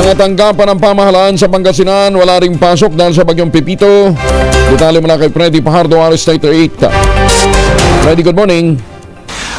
Mga tanggapan ng pamahalaan sa Pangasinan, wala ring pasok dahil sa bagyong Pipito. Detalye mula kay Freddy Pajardo, Aris 98. Freddy, good morning.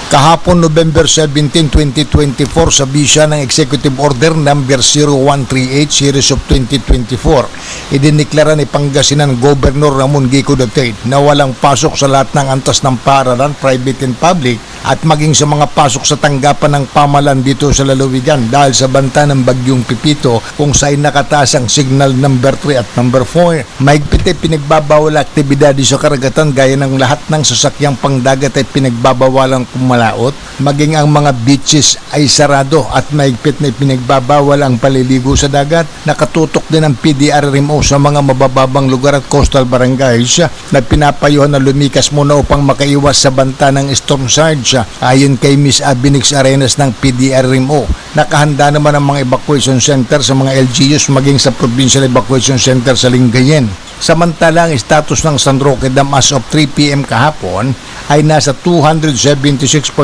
Kahapon November 17, 2024 sa bisya ng Executive Order number 0138 series of 2024, idiniklara ni Pangasinan Governor Ramon Gico III na walang pasok sa lahat ng antas ng paaralan, private and public, at maging sa mga pasok sa tanggapan ng pamalan dito sa lalawigan dahil sa banta ng bagyong Pipito kung saan nakataas ang signal number 3 at number 4. Mahigpit ay pinagbabawal aktibidad sa karagatan gaya ng lahat ng sasakyang pangdagat ay pinagbabawalang pumalaot, maging ang mga beaches ay sarado at mahigpit na pinagbabawal ang paliligo sa dagat. Nakatutok din ang PDRMO sa mga mabababang lugar at coastal barangays na pinapayuhan na lumikas muna upang makaiwas sa banta ng storm surge. Ayon kay Miss Abinix Arenas ng PDRMO, nakahanda naman ang mga evacuation center sa mga LGUs maging sa Provincial Evacuation Center sa Lingayen. Samantala, ang status ng San Roque Dam as of 3 p.m. kahapon ay nasa 276.37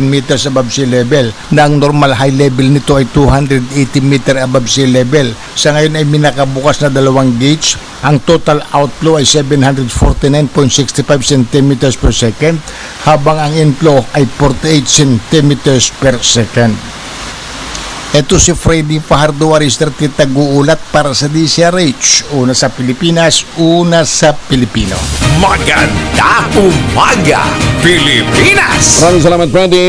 meters above sea level na ang normal high level nito ay 280 meter above sea level. Sa ngayon ay minakabukas na dalawang gauge. Ang total outflow ay 749.65 centimeters per second habang ang inflow ay 48 centimeters per second. Ito si Freddy Fajardo Arister Titaguulat para sa DCRH. Una sa Pilipinas, una sa Pilipino. Maganda umaga, Pilipinas! Maraming salamat, Freddy.